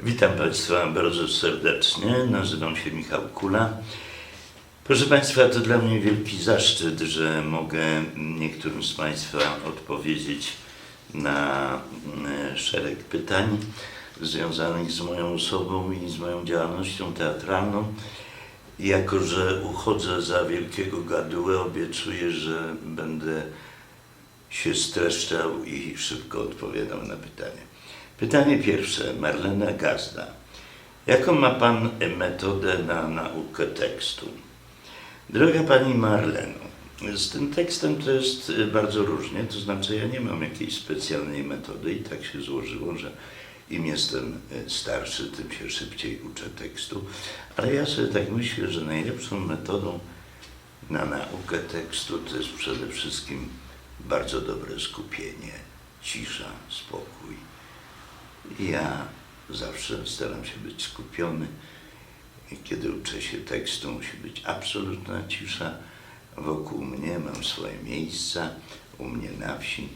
Witam Państwa bardzo serdecznie. Nazywam się Michał Kula. Proszę Państwa, to dla mnie wielki zaszczyt, że mogę niektórym z Państwa odpowiedzieć na mm, szereg pytań związanych z moją osobą i z moją działalnością teatralną. Jako, że uchodzę za wielkiego gadułę, obiecuję, że będę się streszczał i szybko odpowiadał na pytanie. Pytanie pierwsze, Marlena Gazda. Jaką ma Pan metodę na naukę tekstu? Droga Pani Marleno, z tym tekstem to jest y, bardzo różnie, to znaczy ja nie mam jakiejś specjalnej metody i tak się złożyło, że im jestem y, starszy, tym się szybciej uczę tekstu, ale ja sobie tak myślę, że najlepszą metodą na naukę tekstu to jest przede wszystkim bardzo dobre skupienie, cisza, spokój. Ja zawsze staram się być skupiony. Kiedy uczę się tekstu, musi być absolutna cisza. Wokół mnie mam swoje miejsca, u mnie na wsi,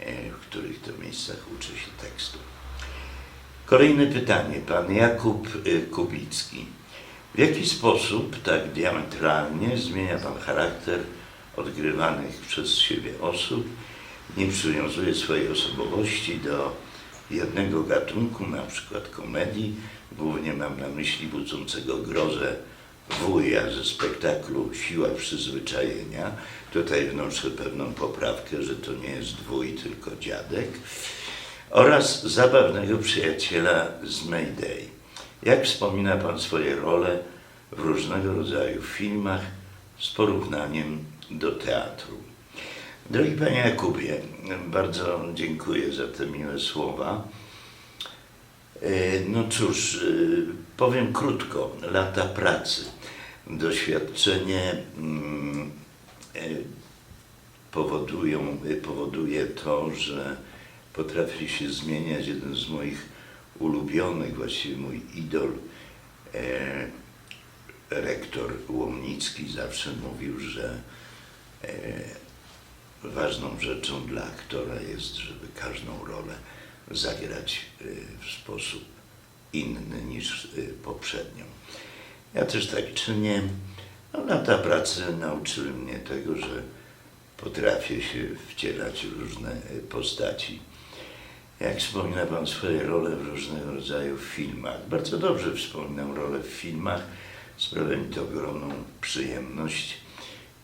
e, w których to miejscach uczę się tekstu. Kolejne pytanie. Pan Jakub y, Kubicki. W jaki sposób tak diametralnie zmienia Pan charakter odgrywanych przez siebie osób? Nie przywiązuje swojej osobowości do jednego gatunku, na przykład komedii. Głównie mam na myśli budzącego grozę wuja ze spektaklu Siła Przyzwyczajenia. Tutaj wnoszę pewną poprawkę, że to nie jest wuj, tylko dziadek. Oraz zabawnego przyjaciela z Mayday. Jak wspomina Pan swoje role w różnego rodzaju filmach z porównaniem do teatru? Drogi Panie Jakubie, bardzo dziękuję za te miłe słowa. E, No cóż, e, powiem krótko, lata pracy, doświadczenie mm, e, powodują, powoduje to, że potrafi się zmieniać jeden z moich ulubionych, właściwie mój idol, rektor Łomnicki zawsze mówił, że ważną rzeczą dla aktora jest, żeby każdą rolę zagrać y, w sposób inny niż y, poprzednią. Ja też tak czynię. No, lata pracy nauczyły mnie tego, że potrafię się wcielać w różne y, postaci. Jak wspomina Pan swoje role w różnego rodzaju filmach, bardzo dobrze wspominam rolę w filmach, sprawia mi to ogromną przyjemność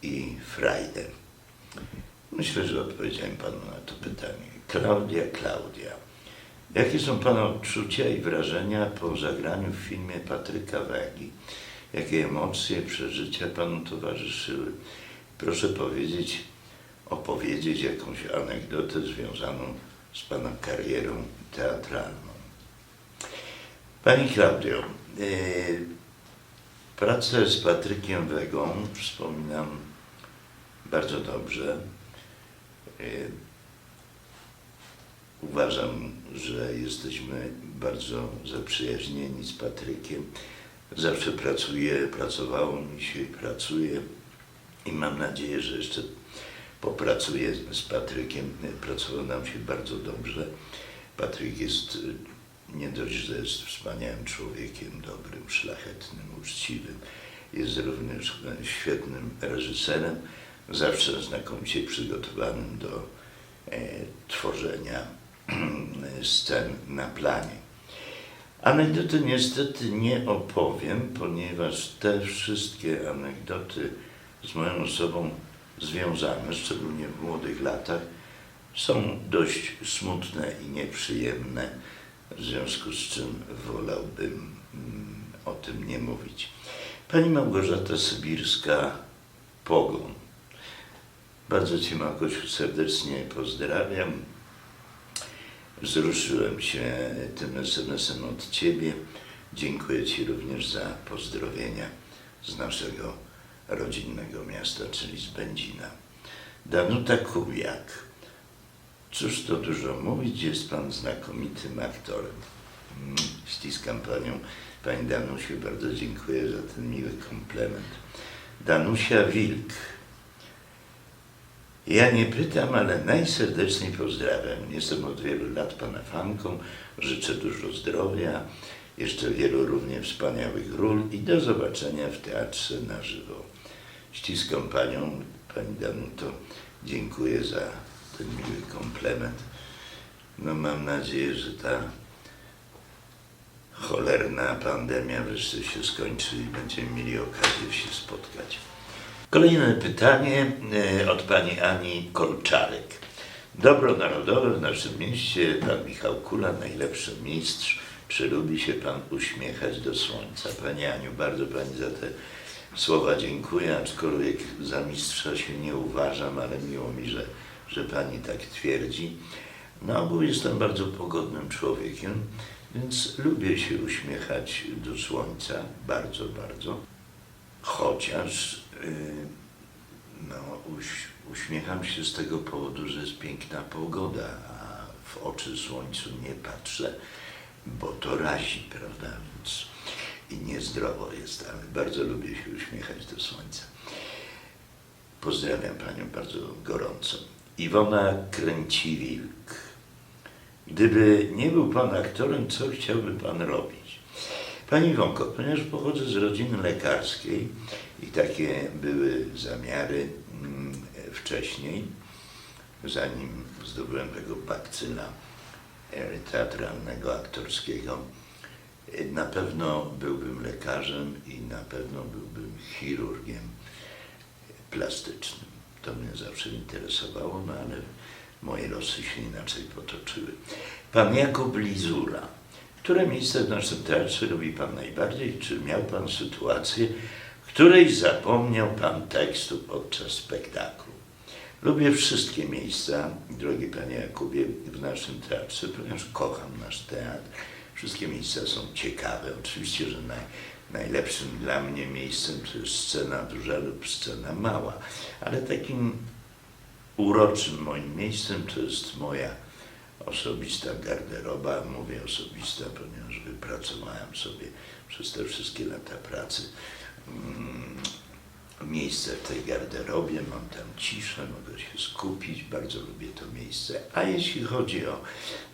i frajdę. Myślę, że odpowiedziałem Panu na to pytanie. Klaudia, Klaudia. Jakie są Pana odczucia i wrażenia po zagraniu w filmie Patryka Wegi? Jakie emocje, przeżycia Panu towarzyszyły? Proszę powiedzieć, opowiedzieć jakąś anegdotę związaną z Pana karierą teatralną. Pani Klaudio, yy, pracę z Patrykiem Wegą wspominam bardzo dobrze. Y, Uważam, że jesteśmy bardzo zaprzyjaźnieni z Patrykiem. Zawsze pracuję, się i pracuję i mam nadzieję, że jeszcze popracuję z Patrykiem. Pracowało nam się bardzo dobrze. Patryk jest y, nie dość, że jest wspaniałym człowiekiem, dobrym, szlachetnym, uczciwym. Jest również e, świetnym reżyserem, zawsze znakomicie przygotowanym do e, tworzenia scen na planie. Anegdoty niestety nie opowiem, ponieważ te wszystkie anegdoty z moją osobą związane, szczególnie w młodych latach, są dość smutne i nieprzyjemne, w związku z czym wolałbym mm, o tym nie mówić. Pani Małgorzata Sybirska, Pogoń. Bardzo Cię, Małgosiu, serdecznie pozdrawiam. Wzruszyłem się tym SMS-em od Ciebie. Dziękuję Ci również za pozdrowienia z naszego rodzinnego miasta, czyli z Będzina. Danuta Kubiak. Cóż to dużo mówić, jest Pan znakomitym aktorem. Mm, Ściskam Panią, Pani Danusiu, bardzo dziękuję za ten miły komplement. Danusia Wilk. Ja nie pytam, ale najserdeczniej pozdrawiam. Jestem od wielu lat pana fanką. Życzę dużo zdrowia, jeszcze wielu równie wspaniałych ról i do zobaczenia w teatrze na żywo. Ściskam panią, pani Danuto. Dziękuję za ten miły komplement. No mam nadzieję, że ta cholerna pandemia wreszcie się skończy i będziemy mieli okazję się spotkać. Kolejne pytanie e, od pani Ani Kolczarek. Dobro narodowe w naszym mieście, pan Michał Kula, najlepszy mistrz. Czy lubi się pan uśmiechać do słońca? Pani Aniu, bardzo pani za te słowa dziękuję, aczkolwiek za mistrza się nie uważam, ale miło mi, że, że pani tak twierdzi. Na ogół jestem bardzo pogodnym człowiekiem, więc lubię się uśmiechać do słońca, bardzo, bardzo. Chociaż no, uś, uśmiecham się z tego powodu, że jest piękna pogoda, a w oczy słońcu nie patrzę, bo to razi, prawda? Więc i niezdrowo jest, ale bardzo lubię się uśmiechać do słońca. Pozdrawiam Panią bardzo gorąco. Iwona Kręciwilk. Gdyby nie był Pan aktorem, co chciałby Pan robić? Pani Iwonko, ponieważ pochodzę z rodziny lekarskiej i takie były zamiary mm, wcześniej, zanim zdobyłem tego bakcyla teatralnego, aktorskiego, na pewno byłbym lekarzem i na pewno byłbym chirurgiem plastycznym. To mnie zawsze interesowało, no ale moje losy się inaczej potoczyły. Pan Jakub Lizura. Które miejsce w naszym teatrze lubi Pan najbardziej? Czy miał Pan sytuację, w której zapomniał Pan tekstu podczas spektaklu? Lubię wszystkie miejsca, drogi Panie Jakubie, w naszym teatrze, ponieważ kocham nasz teatr. Wszystkie miejsca są ciekawe. Oczywiście, że naj, najlepszym dla mnie miejscem to jest scena duża lub scena mała, ale takim uroczym moim miejscem to jest moja osobista garderoba. Mówię osobista, ponieważ wypracowałem sobie przez te wszystkie lata pracy mm, miejsce w tej garderobie, mam tam ciszę, mogę się skupić, bardzo lubię to miejsce. A jeśli chodzi o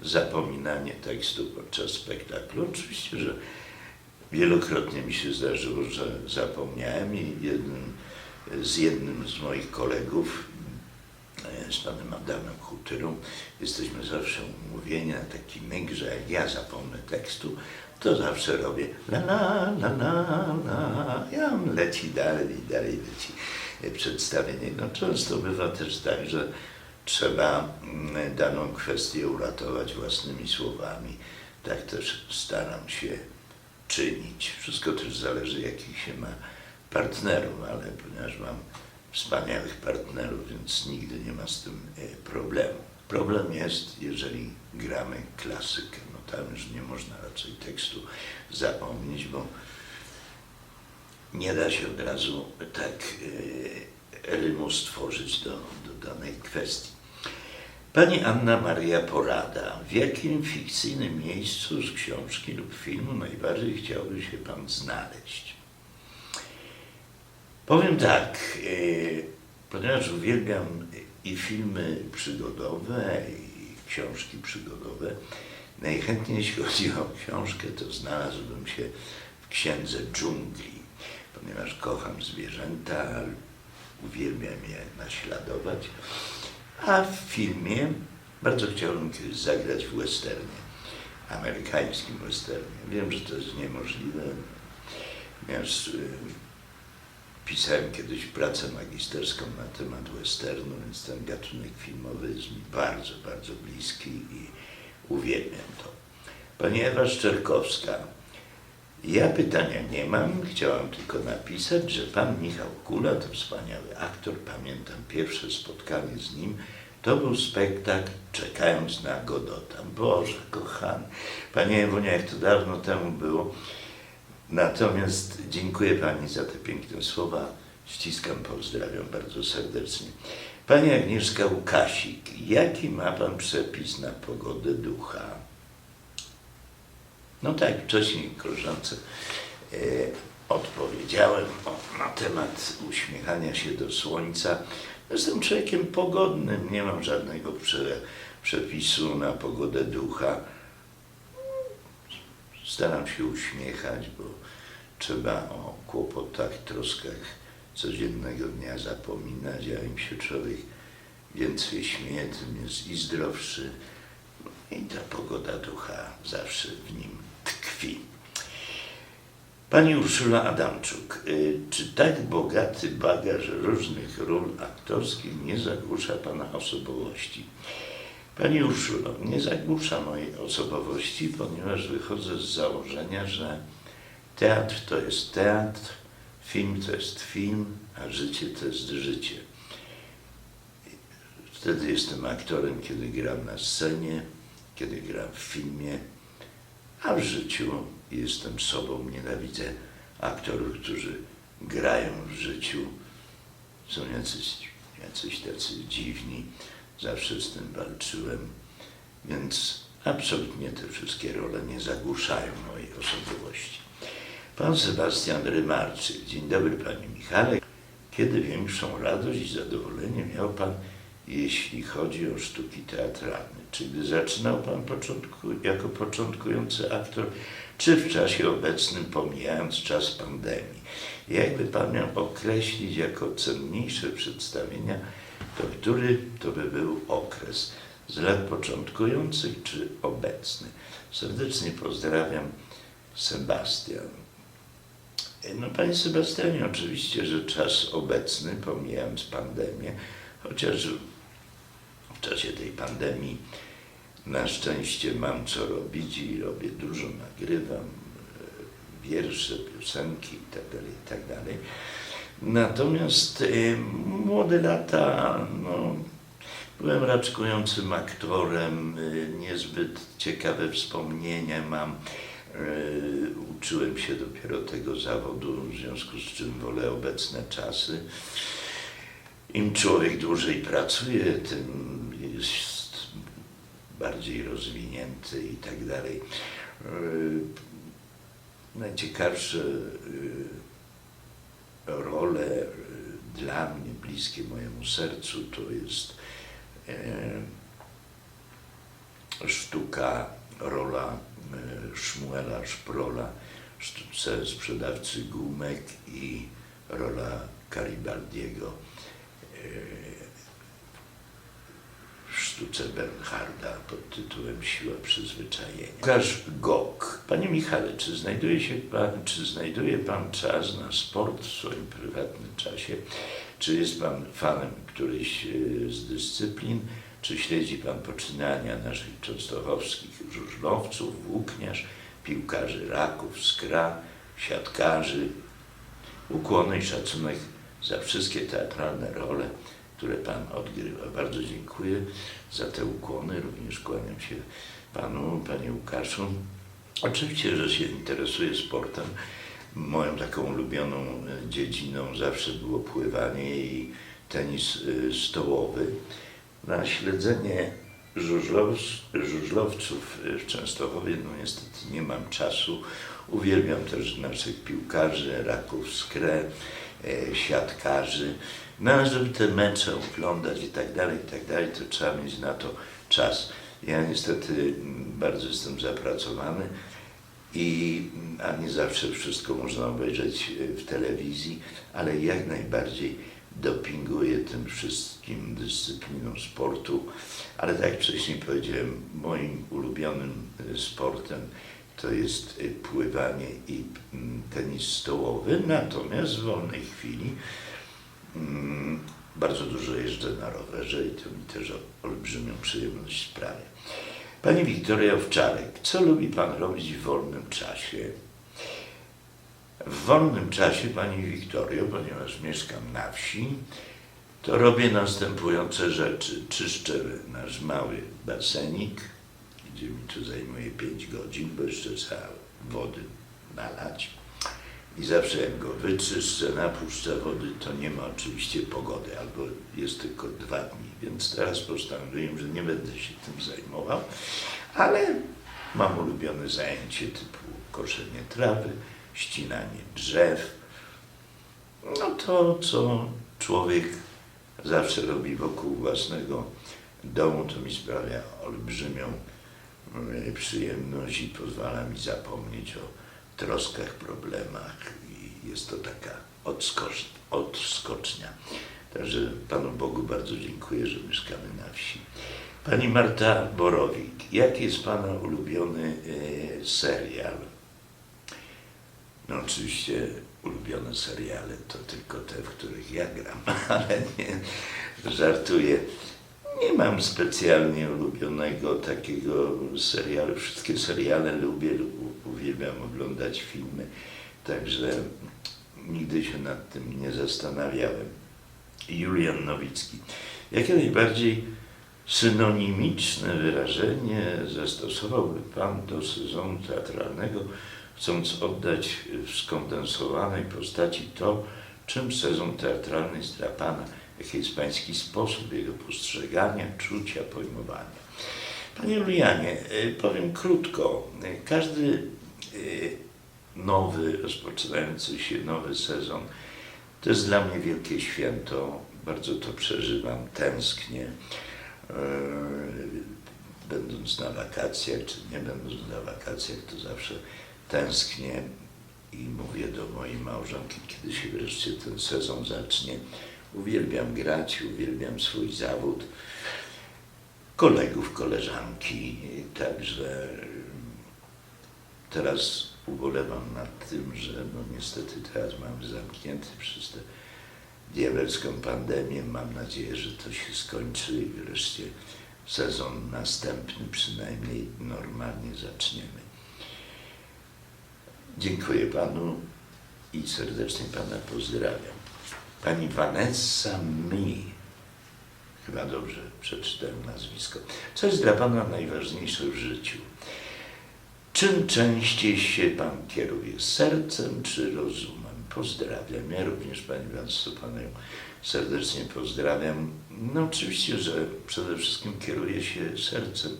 zapominanie tekstu podczas spektaklu, oczywiście, że wielokrotnie mi się zdarzyło, że zapomniałem i z jednym z moich kolegów, z panem Adamem Hutyrą, jesteśmy zawsze umówieni na taki myk, że jak ja zapomnę tekstu, to zawsze robię la la la la la i on leci dalej i dalej leci przedstawienie. No często bywa też tak, że trzeba mm, daną kwestię uratować własnymi słowami. Tak też staram się czynić. Wszystko też zależy, jakich się ma partnerów, ale ponieważ mam wspaniałych partnerów, więc nigdy nie ma z tym e, problemu. Problem jest, jeżeli gramy klasykę, no tam już nie można raczej tekstu zapomnieć, bo nie da się od razu tak e, rymu stworzyć do, do danej kwestii. Pani Anna Maria Porada, w jakim fikcyjnym miejscu z książki lub filmu najbardziej chciałby się Pan znaleźć? Powiem tak, e, ponieważ uwielbiam i filmy przygodowe, i książki przygodowe, najchętniej jeśli chodzi o książkę, to znalazłbym się w Księdze Dżungli, ponieważ kocham zwierzęta, uwielbiam je naśladować. A w filmie bardzo chciałbym kiedyś zagrać w westernie, amerykańskim westernie. Wiem, że to jest niemożliwe, ponieważ y, pisałem kiedyś pracę magisterską na temat westernu, więc ten gatunek filmowy jest mi bardzo, bardzo bliski i uwielbiam to. Pani Ewa Szczerkowska, ja pytania nie mam, chciałam tylko napisać, że pan Michał Kula to wspaniały aktor. Pamiętam pierwsze spotkanie z nim. To był spektakl Czekając na Godota. Boże, kochany. Panie Ewunia, jak to dawno temu było. Natomiast dziękuję Pani za te piękne słowa. Ściskam, pozdrawiam bardzo serdecznie. Pani Agnieszka Łukasik, jaki ma Pan przepis na pogodę ducha? No tak, wcześniej koleżance e, odpowiedziałem o, na temat uśmiechania się do słońca. Jestem człowiekiem pogodnym, nie mam żadnego prze, przepisu na pogodę ducha. Staram się uśmiechać, bo trzeba o kłopotach, troskach codziennego dnia zapominać, a im się człowiek więcej śmieje, tym jest i zdrowszy. I ta pogoda ducha zawsze w nim tkwi. Pani Urszula Adamczuk, y, czy tak bogaty bagaż różnych ról aktorskich nie zagłusza Pana osobowości? Pani Urszulo, nie zagłusza mojej osobowości, ponieważ wychodzę z założenia, że teatr to jest teatr, film to jest film, a życie to jest życie. Wtedy jestem aktorem, kiedy gram na scenie, kiedy gram w filmie, a w życiu jestem sobą. Nienawidzę aktorów, którzy grają w życiu. Są jacyś, jacyś tacy dziwni. Zawsze z tym walczyłem. Więc absolutnie te wszystkie role nie zagłuszają mojej osobowości. Pan Sebastian Rymarczyk. Dzień dobry Panie Michale. Kiedy większą radość i zadowolenie miał Pan, jeśli chodzi o sztuki teatralne? Czy gdy zaczynał Pan początku, jako początkujący aktor, czy w czasie obecnym, pomijając czas pandemii? Jakby Pan miał określić jako cenniejsze przedstawienia, to który to by był okres? Z lat początkujących czy obecny? Serdecznie pozdrawiam, Sebastian. No Panie Sebastianie, oczywiście, że czas obecny, pomijając pandemię, chociaż w czasie tej pandemii na szczęście mam co robić i robię dużo, nagrywam e, wiersze, piosenki itd. itd. Natomiast e, młode lata, no, byłem raczkującym aktorem, e, niezbyt ciekawe wspomnienia mam. E, Uczyłem się dopiero tego zawodu, w związku z czym wolę obecne czasy. Im człowiek dłużej pracuje, tym jest bardziej rozwinięty i tak dalej. Najciekawsze role e, dla mnie, bliskie mojemu sercu, to jest e, sztuka, rola e, Szmuela Szprola, sztuce sprzedawcy gumek i rola Garibaldiego. W sztuce Bernharda pod tytułem Siła przyzwyczajenia. Łukasz Gok. Panie Michale, czy znajduje się pan, czy znajduje pan czas na sport w swoim prywatnym czasie? Czy jest pan fanem którejś e, z dyscyplin? Czy śledzi pan poczynania naszych częstochowskich żużlowców, włókniarz, piłkarzy raków, skra, siatkarzy? Ukłony i szacunek za wszystkie teatralne role, które Pan odgrywa. Bardzo dziękuję za te ukłony. Również kłaniam się Panu, Panie Łukaszu. Oczywiście, że się interesuję sportem. Moją taką ulubioną e, dziedziną zawsze było pływanie i tenis e, stołowy. Na śledzenie żużlow, żużlowców e, w Częstochowie, no niestety nie mam czasu. Uwielbiam też naszych piłkarzy, raków skrę, siatkarzy. No ale żeby te mecze oglądać i tak dalej, i tak dalej, to trzeba mieć na to czas. Ja niestety mm, bardzo jestem zapracowany i mm, a nie zawsze wszystko można obejrzeć e, w telewizji, ale jak najbardziej dopinguję tym wszystkim dyscyplinom sportu. Ale tak jak wcześniej powiedziałem, moim ulubionym e, sportem to jest y, pływanie i mm, tenis stołowy, natomiast w wolnej chwili mm, bardzo dużo jeżdżę na rowerze i to mi też olbrzymią przyjemność sprawia. Pani Wiktoria Owczarek, co lubi Pan robić w wolnym czasie? W wolnym czasie, Pani Wiktorio, ponieważ mieszkam na wsi, to robię następujące rzeczy. Czyszczę nasz mały basenik, gdzie mi to zajmuje 5 godzin, bo jeszcze trzeba wody nalać. I zawsze jak go wyczyszczę, napuszczę wody, to nie ma oczywiście pogody, albo jest tylko dwa dni. Więc teraz postanowiłem, że nie będę się tym zajmował, ale mam ulubione zajęcie typu koszenie trawy, ścinanie drzew. No to, co człowiek zawsze robi wokół własnego domu, to mi sprawia olbrzymią e, przyjemność i pozwala mi zapomnieć o troskach, problemach i jest to taka odskocz, odskocznia. Także Panu Bogu bardzo dziękuję, że mieszkamy na wsi. Pani Marta Borowik, jaki jest Pana ulubiony e, serial? No oczywiście ulubione seriale to tylko te, w których ja gram, ale nie, żartuję. Nie mam specjalnie ulubionego takiego serialu. Wszystkie seriale lubię, uwielbiam oglądać filmy, także nigdy się nad tym nie zastanawiałem. Julian Nowicki. Jakie najbardziej synonimiczne wyrażenie zastosowałby Pan do sezonu teatralnego, chcąc oddać w skondensowanej postaci to, czym sezon teatralny jest dla Pana, jaki jest Pański sposób jego postrzegania, czucia, pojmowania. Panie Julianie, y, powiem krótko. Y, Każdy y, nowy, rozpoczynający się nowy sezon to jest dla mnie wielkie święto. Bardzo to przeżywam, tęsknię. Będąc na wakacjach, czy nie będąc na wakacjach, to zawsze tęsknię i mówię do mojej małżonki, kiedy się wreszcie ten sezon zacznie. Uwielbiam grać, uwielbiam swój zawód, kolegów, koleżanki, także teraz ubolewam nad tym, że no niestety teatr mamy zamknięty przez tę diabelską pandemię. Mam nadzieję, że to się skończy i wreszcie sezon następny przynajmniej normalnie zaczniemy. Dziękuję Panu i serdecznie Pana pozdrawiam. Pani Vanessa Mi. Chyba dobrze przeczytałem nazwisko. Co jest dla Pana najważniejsze w życiu? Czym częściej się Pan kieruje? Sercem czy rozumem? Pozdrawiam. Ja również Pani Panią serdecznie pozdrawiam. No oczywiście, że przede wszystkim kieruję się sercem,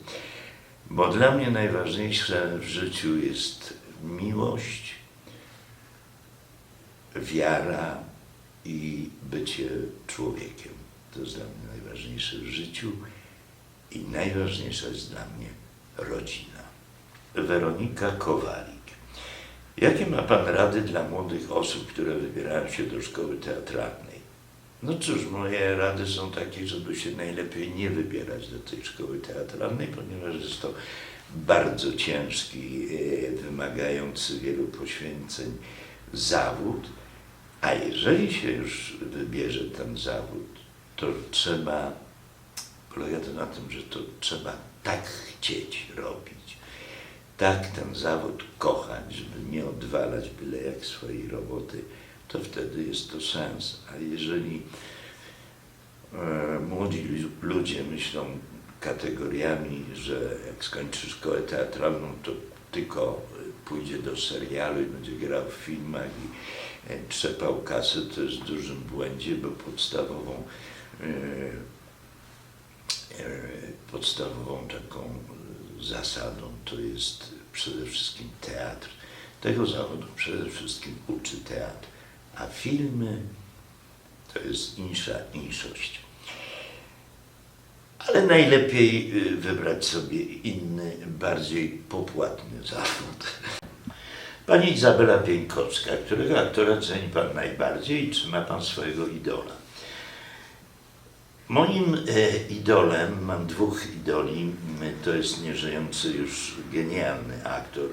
bo dla mnie najważniejsze w życiu jest miłość, wiara i bycie człowiekiem. To jest dla mnie najważniejsze w życiu i najważniejsza jest dla mnie rodzina. Weronika Kowalik. Jakie ma Pan rady dla młodych osób, które wybierają się do szkoły teatralnej? No cóż, moje rady są takie, żeby się najlepiej nie wybierać do tej szkoły teatralnej, ponieważ jest to bardzo ciężki, e, wymagający wielu poświęceń zawód, a jeżeli się już wybierze ten zawód, to trzeba, polega to na tym, że to trzeba tak chcieć robić, tak ten zawód kochać, żeby nie odwalać byle jak swojej roboty, to wtedy jest to sens. A jeżeli e, młodzi lu- ludzie myślą kategoriami, że jak skończy szkołę teatralną, to tylko pójdzie do serialu i będzie grał w filmach i trzepał kasę, to jest w dużym błędzie, bo podstawową e, e, podstawową taką e, zasadą to jest przede wszystkim teatr. Tego zawodu przede wszystkim uczy teatr, a filmy to jest insza inszość. Ale najlepiej y, wybrać sobie inny, bardziej popłatny zawód. Pani Izabela Pieńkowska, którego aktora ceni Pan najbardziej i czy ma Pan swojego idola? Moim e, idolem, mam dwóch idoli, to jest nieżyjący już genialny aktor,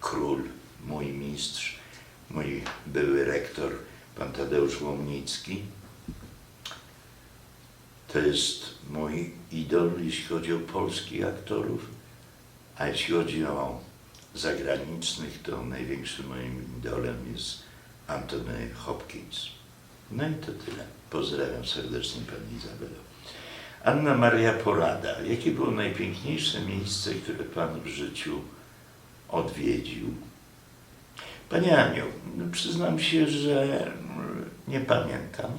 król, mój mistrz, mój były rektor, pan Tadeusz Łomnicki. To jest mój idol, jeśli chodzi o polskich aktorów, a jeśli chodzi o zagranicznych, to największym moim idolem jest Anthony Hopkins. No i to tyle. Pozdrawiam serdecznie Pani Izabelo. Anna Maria Porada. Jakie było najpiękniejsze miejsce, które Pan w życiu odwiedził? Panie Aniu, no przyznam się, że nie pamiętam,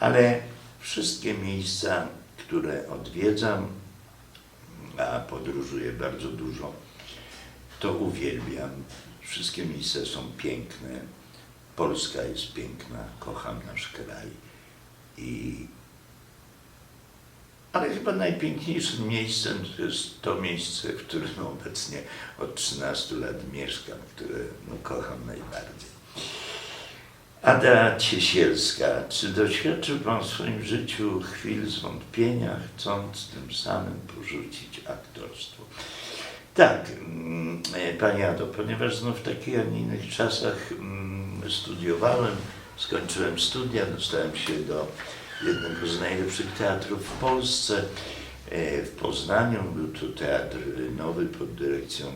ale wszystkie miejsca, które odwiedzam, a podróżuję bardzo dużo, to uwielbiam. Wszystkie miejsca są piękne. Polska jest piękna, kocham nasz kraj I ale chyba najpiękniejszym miejscem to jest to miejsce, w którym obecnie od 13 lat mieszkam, które no, kocham najbardziej. Ada Ciesielska, czy doświadczył Pan w swoim życiu chwil zwątpienia, chcąc tym samym porzucić aktorstwo? Tak, mm, e, Panie Ado, ponieważ w takich, a nie innych czasach mm, studiowałem, skończyłem studia, dostałem się do jednego z najlepszych teatrów w Polsce, e, w Poznaniu. Był to teatr nowy pod dyrekcją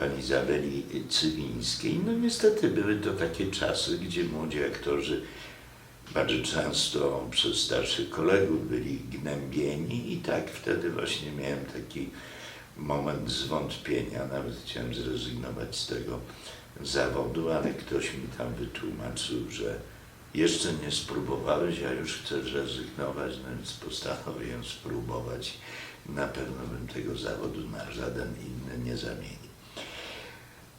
pani Izabeli Cywińskiej. No niestety były to takie czasy, gdzie młodzi aktorzy bardzo często przez starszych kolegów byli gnębieni i tak wtedy właśnie miałem taki moment zwątpienia. Nawet chciałem zrezygnować z tego zawodu, ale ktoś mi tam wytłumaczył, że jeszcze nie spróbowałeś, a już chcesz rezygnować, no więc postanowiłem spróbować. Na pewno bym tego zawodu na żaden inny nie zamienił.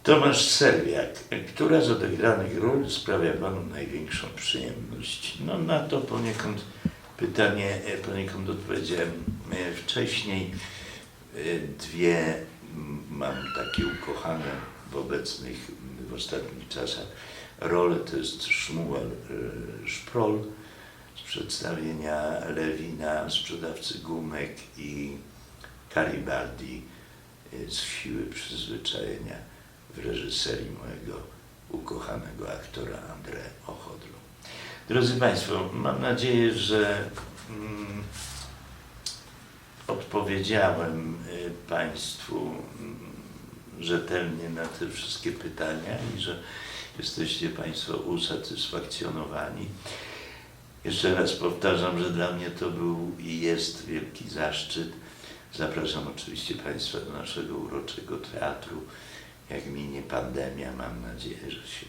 Tomasz Serwiak, która z odegranych ról sprawia Panu największą przyjemność? No na to poniekąd pytanie, e, poniekąd odpowiedziałem e, wcześniej. E, Dwie mam takie ukochane w obecnych, w ostatnich czasach role. To jest Szmuel e, Szprol z przedstawienia Lewina, sprzedawcy gumek i Garibaldi e, z siły przyzwyczajenia w reżyserii mojego ukochanego aktora André Ochodlu. Drodzy Państwo, mam nadzieję, że mm, odpowiedziałem y, Państwu mm, rzetelnie na te wszystkie pytania i że jesteście Państwo usatysfakcjonowani. Jeszcze raz powtarzam, że dla mnie to był i jest wielki zaszczyt. Zapraszam oczywiście Państwa do naszego uroczego teatru. Jak minie pandemia, mam nadzieję, że się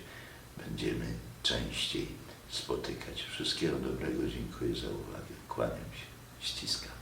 będziemy częściej spotykać. Wszystkiego dobrego, dziękuję za uwagę. Kłaniam się, ściskam.